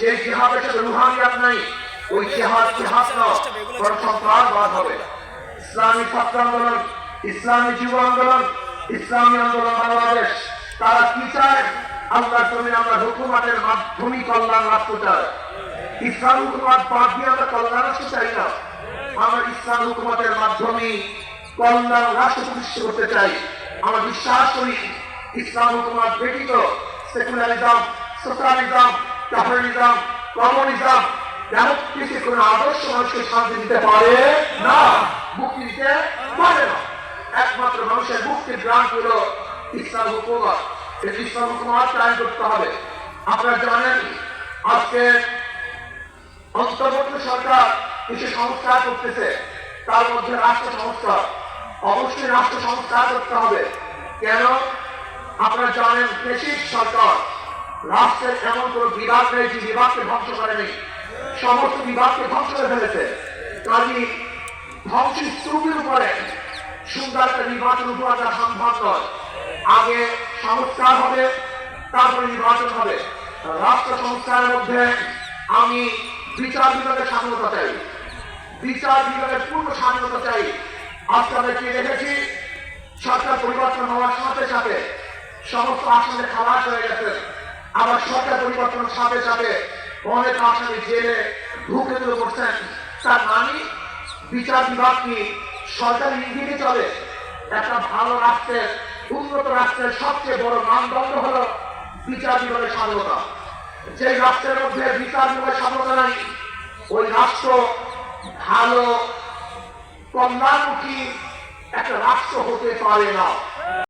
যে জেহাদের সাথে নাই, ওই জেহাদ জেহাদ না হবে। ইসলামী ছাত্র আন্দোলন, ইসলামী যুব আন্দোলন, ইসলামী আন্দোলন বাংলাদেশ, তারা কি চায়? আল্লাহ জমিন আমরা হুকুমাতের মাধ্যমে কল্যাণ রাষ্ট্র চাই ইসলাম হুকুমাত বাদ দিয়ে আমরা কল্যাণ রাষ্ট্র চাই না। আমরা ইসলাম হুকুমাতের মাধ্যমে কল্যাণ রাষ্ট্র প্রতিষ্ঠা করতে চাই। আমরা বিশ্বাস করি ইসলাম হুকুমাত ব্যতীত secularism, socialism, capitalism, communism democracy কোন আদর্শ মানুষকে শান্তি দিতে পারে না, মুক্তি দিতে পারে না। একমাত্র মানুষের মুক্তির গ্রাম হলো ইসলাম হুকুমত। আজকে অন্তর্বর্তী সরকার জানেন দেশিক সরকার রাষ্ট্রের এমন কোন বিভাগ নেই যে বিভাগকে ধ্বংস করেনি। সমস্ত বিভাগকে ধ্বংস করে ফেলেছে। কাজী ধ্বংস স্তূপের উপরে সুন্দর একটা নির্বাচন উপহার সম্ভব নয়। আগে সংস্কার হবে, তারপরে নির্বাচন হবে। রাষ্ট্র সংস্কারের মধ্যে আমি বিচার বিভাগের স্বাধীনতা চাই। বিচার বিভাগের পূর্ণ স্বাধীনতা চাই। আজকে আমরা কি দেখেছি? সরকার পরিবর্তন হওয়ার সাথে সাথে সমস্ত আসনে খালাস হয়ে গেছে। আবার সরকার পরিবর্তনের সাথে সাথে অনেক আসামি জেলে ঢুকে তুলে করছেন তার মানে বিচার বিভাগ কি সরকারি ইঙ্গিতে চলে? একটা ভালো রাষ্ট্রের উন্নত রাষ্ট্রের সবচেয়ে বড় মানদণ্ড হল বিচার বিভাগের স্বাধীনতা। যে রাষ্ট্রের মধ্যে বিচার বিভাগের স্বাধীনতা নাই, ওই রাষ্ট্র ভালো, কল্যাণমুখী একটা রাষ্ট্র হতে পারে না।